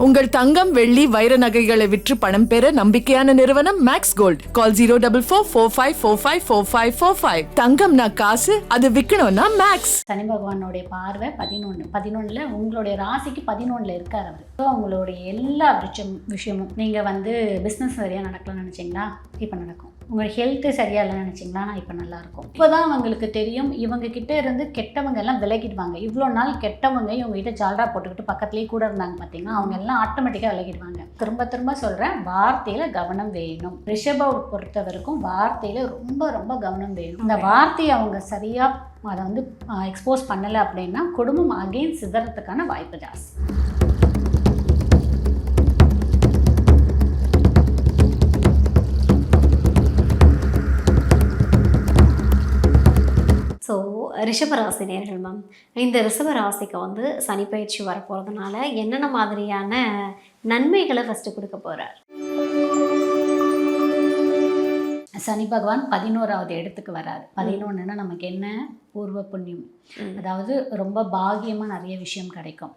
உங்கள் தங்கம் வெள்ளி வைர நகைகளை விற்று பணம் பெற நம்பிக்கையான நிறுவனம் Max Gold call zero double four four five four five four five four five தங்கம்னா காசு அது விற்கணும்னா மேக்ஸ் சனி பகவானுடைய பார்வை பதினொன்று பதினொன்றில் உங்களுடைய ராசிக்கு பதினொன்றில் இருக்கார் அவர். ஸோ உங்களுடைய எல்லா விஷயம் விஷயமும் நீங்கள் வந்து பிஸ்னஸ் சரியாக நடக்கலாம்னு நினச்சிங்களா? இப்போ நடக்கும். உங்கள் ஹெல்த்து சரியாக இல்லைன்னு நினச்சிங்களா? இப்போ நல்லாயிருக்கும் இப்போ தான் அவங்களுக்கு தெரியும். இவங்க கிட்ட இருந்து கெட்டவங்க எல்லாம் விலகிடுவாங்க. இவ்வளோ நாள் கெட்டவங்க இவங்க கிட்ட ஜால்ரா போட்டுக்கிட்டு பக்கத்துலேயே கூட இருந்தாங்க பார்த்தீங்கன்னா அவங்க எல்லாம் ஆட்டோமேட்டிக்காக விலகிடுவாங்க. திரும்ப திரும்ப சொல்கிறேன் வார்த்தையில் கவனம் வேணும். ரிஷப பொறுத்தவரைக்கும் வார்த்தையில் ரொம்ப ரொம்ப கவனம் வேணும். இந்த வார்த்தையை அவங்க சரியாக அதை வந்து எக்ஸ்போஸ் பண்ணலை அப்படின்னா குடும்பம் அகெயின் சிதறத்துக்கான வாய்ப்பு ஜாஸ்தி. ரிஷப ராசி நேர்கள் மேம் இந்த ரிஷப ராசிக்கு வந்து சனி பயிற்சி வரப்போகிறதுனால என்னென்ன மாதிரியான நன்மைகளை ஃபஸ்ட்டு கொடுக்க போகிறார் சனி பகவான் பதினோராவது இடத்துக்கு வராரு. பதினொன்றுனா நமக்கு என்ன? பூர்வ புண்ணியம். அதாவது ரொம்ப பாகியமாக நிறைய விஷயம் கிடைக்கும்.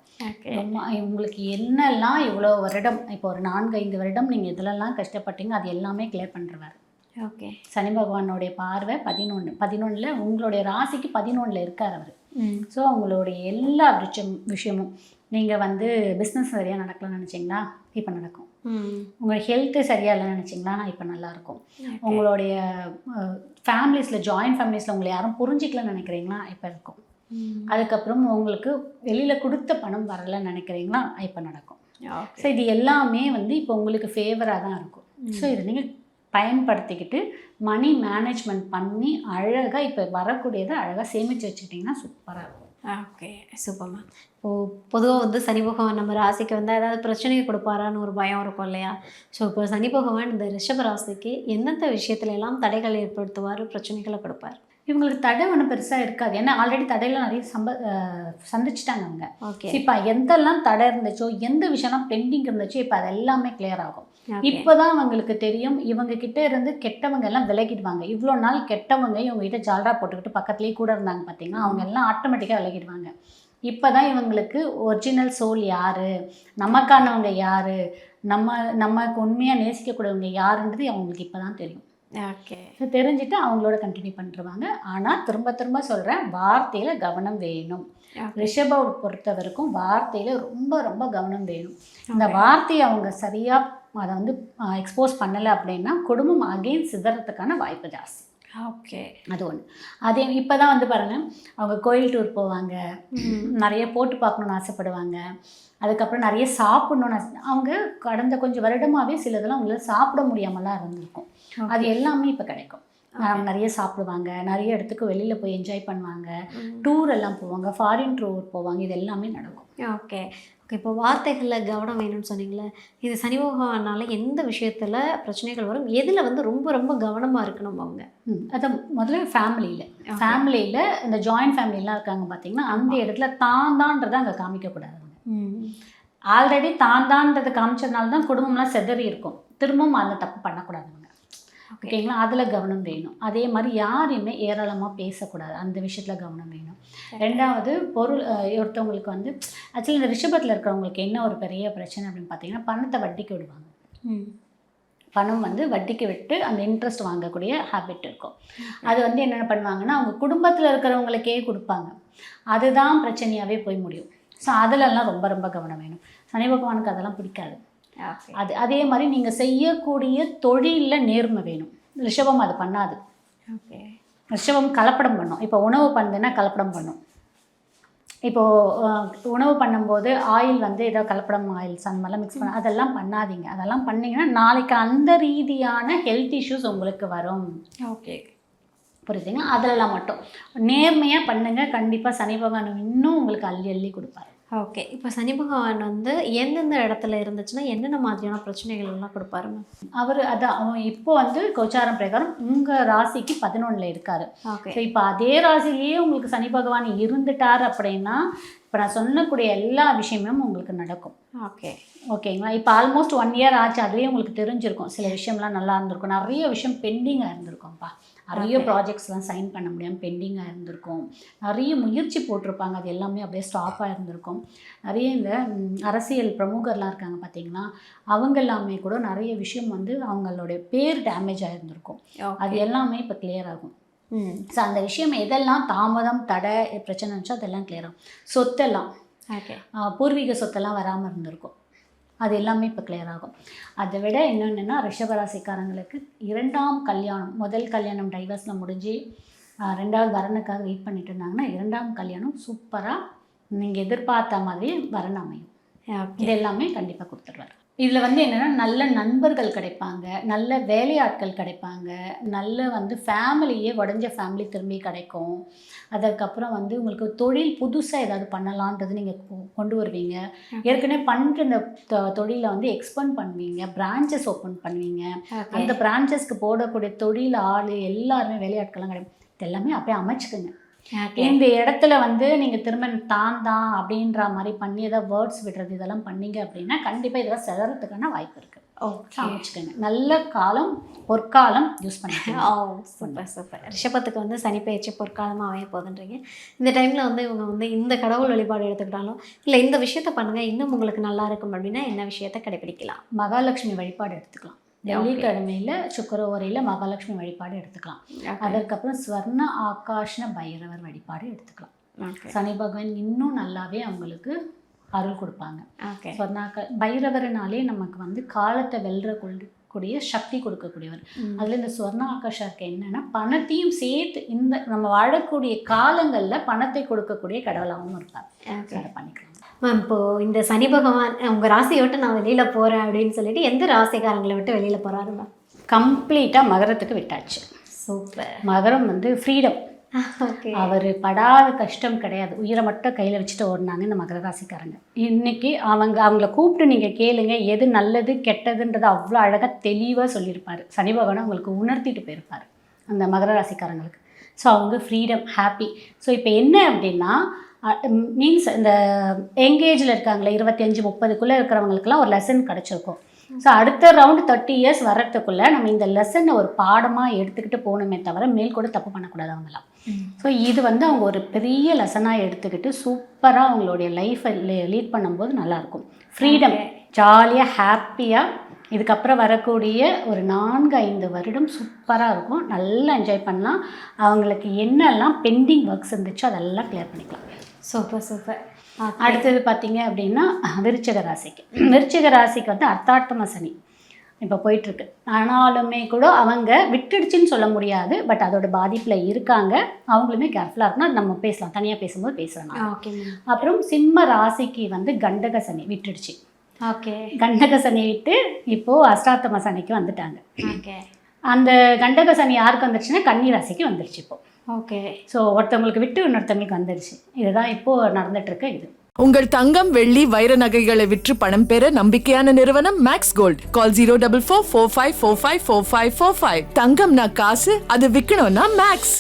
உங்களுக்கு என்னெல்லாம் இவ்வளோ வருடம் இப்போ ஒரு நான்கு ஐந்து வருடம் நீங்கள் இதிலெல்லாம் கஷ்டப்பட்டீங்க அது எல்லாமே கிளியர் பண்ணுறவார் ஓகே. சனி பகவானுடைய பார்வை பதினொன்று பதினொன்றில் உங்களுடைய ராசிக்கு பதினொன்றில் இருக்கார் அவர். ஸோ உங்களுடைய எல்லா விஷயம் விஷயமும் நீங்கள் வந்து பிஸ்னஸ் சரியாக நடக்கலாம்னு நினச்சிங்களா இப்போ நடக்கும். உங்கள் ஹெல்த்து சரியாக இல்லைன்னு நினச்சிங்களா இப்போ நல்லாயிருக்கும் உங்களுடைய ஃபேமிலிஸில் ஜாயின்ட் ஃபேமிலிஸில் உங்களை யாரும் புரிஞ்சிக்கலன்னு நினைக்கிறீங்களா? இப்போ இருக்கும். அதுக்கப்புறம் உங்களுக்கு வெளியில் கொடுத்த பணம் வரலன்னு நினைக்கிறீங்களா? இப்போ நடக்கும். ஸோ இது எல்லாமே வந்து இப்போ உங்களுக்கு ஃபேவராக தான் இருக்கும். ஸோ இதை நீங்கள் பயன்படுத்திக்கிட்டு மணி மேனேஜ்மெண்ட் பண்ணி அழகாக இப்போ வரக்கூடியதை அழகாக சேமித்து வச்சுக்கிட்டிங்கன்னா சூப்பராக இருக்கும். ஓகே சூப்பர் மேம் இப்போது பொதுவாக வந்து சனி பகவான் நம்ம ராசிக்கு வந்து ஏதாவது பிரச்சனையை கொடுப்பாரான்னு ஒரு பயம் இருக்கும் இல்லையா? ஸோ இப்போ சனி பகவான் இந்த ரிஷப ராசிக்கு எந்தெந்த விஷயத்துல எல்லாம் தடைகள் ஏற்படுத்துவார் பிரச்சனைகளை கொடுப்பார்? இவங்களுக்கு தடை ஒன்றும் பெருசாக இருக்காது. ஏன்னா ஆல்ரெடி தடையெல்லாம் நிறைய சம்ப சந்திச்சிட்டாங்க அவங்க. ஓகே இப்போ எந்தெல்லாம் தடை இருந்துச்சோ எந்த விஷயம்லாம் பெண்டிங் இருந்துச்சோ இப்போ அது எல்லாமே கிளியர் ஆகும். இப்போதான் அவங்களுக்கு தெரியும் இவங்க கிட்ட இருந்து கெட்டவங்க எல்லாம் விலகிடுவாங்க. இவ்வளோ நாள் கெட்டவங்க இவங்க கிட்ட ஜால்ரா போட்டுக்கிட்டு பக்கத்துலேயே கூட இருந்தாங்க பார்த்தீங்கன்னா அவங்க எல்லாம் ஆட்டோமேட்டிக்காக விலகிடுவாங்க. இப்போதான் இவங்களுக்கு ஒரிஜினல் சோல் யாரு? நமக்கானவங்க யாரு? நம்ம நமக்கு உண்மையாக நேசிக்கக்கூடியவங்க யாருன்றது அவங்களுக்கு இப்போ தான் தெரியும். ஓகே தெரிஞ்சுட்டு அவங்களோட கண்டினியூ பண்ணிருவாங்க. ஆனால் திரும்ப திரும்ப சொல்கிறேன் வார்த்தையில் கவனம் வேணும். ரிஷப பொறுத்தவரைக்கும் வார்த்தையில் ரொம்ப ரொம்ப கவனம் வேணும். இந்த வார்த்தையை அவங்க சரியாக அதை வந்து எக்ஸ்போஸ் பண்ணலை அப்படின்னா குடும்பம் அகைன் சிதறதுக்கான வாய்ப்பு ஜாஸ்தி. ஓகே. அது ஒன்று அதே இப்போ தான் வந்து பாருங்கள் அவங்க கோயில் டூர் போவாங்க. நிறைய போட்டு பார்க்கணுன்னு ஆசைப்படுவாங்க. அதுக்கப்புறம் நிறைய சாப்பிடணும்னு ஆசை அவங்க கடந்த கொஞ்சம் வருடமாகவே சிலதெல்லாம் அவங்களால சாப்பிட முடியாமலாம் இருந்திருக்கும். அது எல்லாமே இப்போ கிடைக்கும். நிறைய சாப்பிடுவாங்க. நிறைய இடத்துக்கு வெளியில் போய் என்ஜாய் பண்ணுவாங்க. டூர் எல்லாம் போவாங்க. ஃபாரின் டூர் போவாங்க. இது எல்லாமே நடக்கும். ஓகே ஓகே இப்போ வார்த்தைகளில் கவனம் வேணும்னு சொன்னீங்களே இது சனி பகவானால எந்த விஷயத்தில் பிரச்சனைகள் வரும்? எதில் வந்து ரொம்ப ரொம்ப கவனமாக இருக்கணும் அவங்க? ம், அதான் முதல்ல ஃபேமிலியில் ஃபேமிலியில் இந்த ஜாயிண்ட் ஃபேமிலிலாம் இருக்காங்க பார்த்தீங்கன்னா அந்த இடத்துல தான் தான்றதை அங்கே காமிக்கக்கூடாது ஆல்ரெடி தான் தான்றதை காமிச்சதுனால தான் குடும்பம்லாம் செதறி இருக்கும். திரும்பவும் அந்த தப்பு பண்ணக்கூடாதுங்க ஓகேங்களா அதில் கவனம் வேணும். அதே மாதிரி யாரையுமே ஏராளமாக பேசக்கூடாது. அந்த விஷயத்தில் கவனம் வேணும். ரெண்டாவது பொருள் ஒருத்தவங்களுக்கு வந்து ஆக்சுவலி இந்த ரிஷபத்தில் இருக்கிறவங்களுக்கு என்ன ஒரு பெரிய பிரச்சனை அப்படின்னு பார்த்தீங்கன்னா பணத்தை வட்டிக்கு விடுவாங்க. பணம் வந்து வட்டிக்கு விட்டு அந்த இன்ட்ரெஸ்ட் வாங்கக்கூடிய ஹேபிட் இருக்கும். அது வந்து என்னென்ன பண்ணுவாங்கன்னா அவங்க குடும்பத்தில் இருக்கிறவங்களுக்கே கொடுப்பாங்க. அதுதான் பிரச்சனையாகவே போய் முடியும். ஸோ அதிலெல்லாம் ரொம்ப ரொம்ப கவனம் வேணும். சனி பகவானுக்கு அதெல்லாம் பிடிக்காது. அது அதே மாதிரி நீங்கள் செய்யக்கூடிய தொழிலில் நேர்மை வேணும். ரிஷபம் அது பண்ணாது. ஓகே ரிஷபம் கலப்படம் பண்ணும். இப்போ உணவு பண்ணுதுன்னா கலப்படம் பண்ணும். இப்போது உணவு பண்ணும்போது ஆயில் வந்து ஏதோ கலப்படம் ஆயில்ஸ் அந்த மாதிரிலாம் மிக்ஸ் பண்ண அதெல்லாம் பண்ணாதீங்க. அதெல்லாம் பண்ணீங்கன்னா நாளைக்கு அந்த ரீதியான ஹெல்த் இஷ்யூஸ் உங்களுக்கு வரும். ஓகே புரியுதுங்களா? அதிலலாம் மட்டும். நேர்மையாக பண்ணுங்கள் கண்டிப்பாக சனி பகவான் இன்னும் உங்களுக்கு அள்ளி அள்ளி கொடுப்பாரு. ஓகே இப்போ சனி பகவான் வந்து எந்தெந்த இடத்துல இருந்துச்சுன்னா என்னென்ன மாதிரியான பிரச்சனைகள் எல்லாம் கொடுப்பாரு மேம் அவர் அதான் அவன் இப்போ வந்து கோச்சாரம் பிரகாரம் உங்கள் ராசிக்கு பதினொன்றில் இருக்காரு. ஓகே இப்போ அதே ராசிலேயே உங்களுக்கு சனி பகவான் இருந்துட்டார் அப்படின்னா இப்போ நான் சொல்லக்கூடிய எல்லா விஷயமும் உங்களுக்கு நடக்கும். ஓகே ஓகேங்களா இப்போ ஆல்மோஸ்ட் ஒன் இயர் ஆச்சு அதுலேயே உங்களுக்கு தெரிஞ்சிருக்கும். சில விஷயம்லாம் நல்லா இருந்திருக்கும். நிறைய விஷயம் பெண்டிங்காக இருந்திருக்கும்ப்பா. நிறைய ப்ராஜெக்ட்ஸ்லாம் சைன் பண்ண முடியாமல் பெண்டிங்காக இருந்திருக்கும். நிறைய முயற்சி போட்டிருப்பாங்க. அது எல்லாமே அப்படியே ஸ்டாப்பாக இருந்திருக்கும். நிறைய இந்த அரசியல் பிரமுகர்லாம் இருக்காங்க பார்த்தீங்கன்னா அவங்க எல்லாமே கூட நிறைய விஷயம் வந்து அவங்களுடைய பேர் டேமேஜ் ஆகிருந்திருக்கும் அது எல்லாமே இப்போ clear ஆகும். ஸோ அந்த விஷயம் எதெல்லாம் தாமதம் தடை பிரச்சனை இருந்துச்சோ அதெல்லாம் clear ஆகும் சொத்தெல்லாம். பூர்வீக சொத்தெல்லாம் வராமல் இருந்திருக்கும். அது எல்லாமே இப்போ clear ஆகும். அதை விட இன்னொன்றுன்னா ரிஷபராசிக்காரங்களுக்கு இரண்டாம் கல்யாணம் முதல் கல்யாணம் டைவர்ஸில் முடிஞ்சு ரெண்டாவது வரனுக்காக வெயிட் பண்ணிட்டு இருந்தாங்கன்னா இரண்டாம் கல்யாணம் சூப்பராக நீங்கள் எதிர்பார்த்த மாதிரி வரன் அமையும். இது எல்லாமே கண்டிப்பாக கொடுத்துருவாரு. இதில் வந்து என்னென்னா நல்ல நண்பர்கள் கிடைப்பாங்க நல்ல வேலையாட்கள் கிடைப்பாங்க நல்ல வந்து ஃபேமிலியே உடஞ்ச ஃபேமிலி திரும்பி கிடைக்கும். அதுக்கப்புறம் வந்து உங்களுக்கு தொழில் புதுசாக ஏதாவது பண்ணலான்றது நீங்கள் கொண்டு வருவீங்க. ஏற்கனவே பண்ணுற இந்த தொழிலை வந்து எக்ஸ்பெண்ட் பண்ணுவீங்க பிரான்ச்சஸ் ஓப்பன் பண்ணுவீங்க. அந்த பிரான்ச்சஸ்க்கு போடக்கூடிய தொழில் ஆள் எல்லாருமே வேலையாட்கள்லாம் கிடைக்கும் எல்லாமே அப்படியே அமைச்சுக்குங்க. இந்த இடத்துல வந்து நீங்கள் திரும்ப தான் தான் அப்படின்ற மாதிரி பண்ணி ஏதாவது வேர்ட்ஸ் விடுறது இதெல்லாம் பண்ணீங்க அப்படின்னா கண்டிப்பாக இதெல்லாம் செதறதுக்கான வாய்ப்பு இருக்குது ஓகே அமைச்சுக்கோங்க நல்ல காலம் பொற்காலம் யூஸ் பண்ணிக்கோங்க. சூப்பர் சூப்பர் ரிஷபத்துக்கு வந்து சனி பயிற்சி பொற்காலமாக அமைய போகுதுன்றீங்க. இந்த டைமில் வந்து இவங்க வந்து இந்த கடவுள் வழிபாடு எடுத்துக்கிட்டாலும் இல்லை இந்த விஷயத்த பண்ணுங்கள் இன்னும் உங்களுக்கு நல்லா இருக்கும் அப்படின்னா என்ன விஷயத்த கடைபிடிக்கலாம் மகாலட்சுமி வழிபாடு எடுத்துக்கலாம். வெள்ளிக்கிழமையில் சுக்கரவரையில் மகாலட்சுமி வழிபாடு எடுத்துக்கலாம். அதற்கப்புறம் ஸ்வர்ண ஆகாஷ்ண பைரவர் வழிபாடு எடுத்துக்கலாம். சனி பகவான் இன்னும் நல்லாவே அவங்களுக்கு அருள் கொடுப்பாங்க. சொன்னாக்க பைரவர்னாலே நமக்கு வந்து காலத்தை வெல்ற கூடிய சக்தி கொடுக்கக்கூடியவர். அதில் இந்த ஸ்வர்ண ஆகாஷாக்கு என்னன்னா பணத்தையும் சேர்த்து இந்த நம்ம வாழக்கூடிய காலங்களில் பணத்தை கொடுக்கக்கூடிய கடவுளாகவும் இருப்பார். அதை பண்ணிக்கலாம். மேம் இப்போது இந்த சனி பகவான் உங்கள் ராசியை விட்டு நான் வெளியில் போகிறேன் அப்படின்னு சொல்லிட்டு எந்த ராசிக்காரங்களை விட்டு வெளியில் போகிறாரு மேம் கம்ப்ளீட்டாக மகரத்துக்கு விட்டாச்சு. சூப்பர் மகரம் வந்து ஃப்ரீடம் ஓகே அவர் படாத கஷ்டம் கிடையாது. உயிரை மட்டும் கையில் வச்சுட்டு ஓடினாங்க இந்த மகர ராசிக்காரங்க. இன்னைக்கு அவங்க அவங்கள கூப்பிட்டு நீங்கள் கேளுங்க எது நல்லது கெட்டதுன்றது அவ்வளோ அழகாக தெளிவாக சொல்லியிருப்பார். சனி பகவான் உங்களுக்கு உணர்த்திட்டு போயிருப்பார். அந்த மகர ராசிக்காரங்களுக்கு. ஸோ அவங்க ஃப்ரீடம் ஹாப்பி ஸோ இப்போ என்ன அப்படின்னா மீன்ஸ் இந்த எங்கேஜில் இருக்காங்களே இருபத்தஞ்சி முப்பதுக்குள்ளே இருக்கிறவங்களுக்குலாம் ஒரு லெசன் கிடச்சிருக்கும். ஸோ அடுத்த ரவுண்டு தேர்ட்டி இயர்ஸ் வர்றதுக்குள்ளே நம்ம இந்த லெசனை ஒரு பாடமாக எடுத்துக்கிட்டு போகணுமே தவிர மேல் கூட தப்பு பண்ணக்கூடாது அவங்களாம் ஸோ இது வந்து அவங்க ஒரு பெரிய லெசனாக எடுத்துக்கிட்டு சூப்பராக அவங்களுடைய லைஃப்பை லீட் பண்ணும்போது நல்லாயிருக்கும் ஃப்ரீடம் ஜாலியாக ஹாப்பியாக இதுக்கப்புறம் வரக்கூடிய ஒரு நான்கு ஐந்து வருடம் சூப்பராக இருக்கும். நல்லா என்ஜாய் பண்ணலாம். அவங்களுக்கு என்னெல்லாம் பெண்டிங் ஒர்க்ஸ் இருந்துச்சோ அதெல்லாம் கிளியர் பண்ணிக்கலாம். சூப்பர் சூப்பர் அடுத்தது பார்த்தீங்க அப்படின்னா விருச்சிக ராசிக்கு. விருச்சிக ராசிக்கு வந்து அர்த்தாட்டம சனி. இப்போ போயிட்டுருக்கு. ஆனாலுமே கூட அவங்க விட்டுடுச்சுன்னு சொல்ல முடியாது. பட் அதோட பாதிப்பில் இருக்காங்க. அவங்களுமே கேர்ஃபுல்லாக இருக்கணும். அது நம்ம பேசலாம். தனியாக பேசும்போது பேசுகிறாங்க ஓகே அப்புறம் சிம்ம ராசிக்கு வந்து கண்டக சனி விட்டுடுச்சு. ஓகே. கண்டக சனி விட்டு இப்போது அஷ்டாத்தம சனிக்கு வந்துட்டாங்க. ஓகே. அந்த கண்டக சனி யாருக்கு வந்துருச்சுன்னா கன்னி ராசிக்கு வந்துருச்சு இப்போ. ஓகே. ஸோ ஒருத்தவங்களுக்கு விட்டு இன்னொருத்தவங்களுக்கு வந்துடுச்சு இதுதான் இப்போது நடந்துட்டுருக்கு இது. உங்கள் தங்கம் வெள்ளி வைர நகைகளை விற்று பணம் பெற நம்பிக்கையான நிறுவனம் Max Gold call zero double four four five four five four five four five தங்கம்னா காசு அது விற்கணும்னா மேக்ஸ்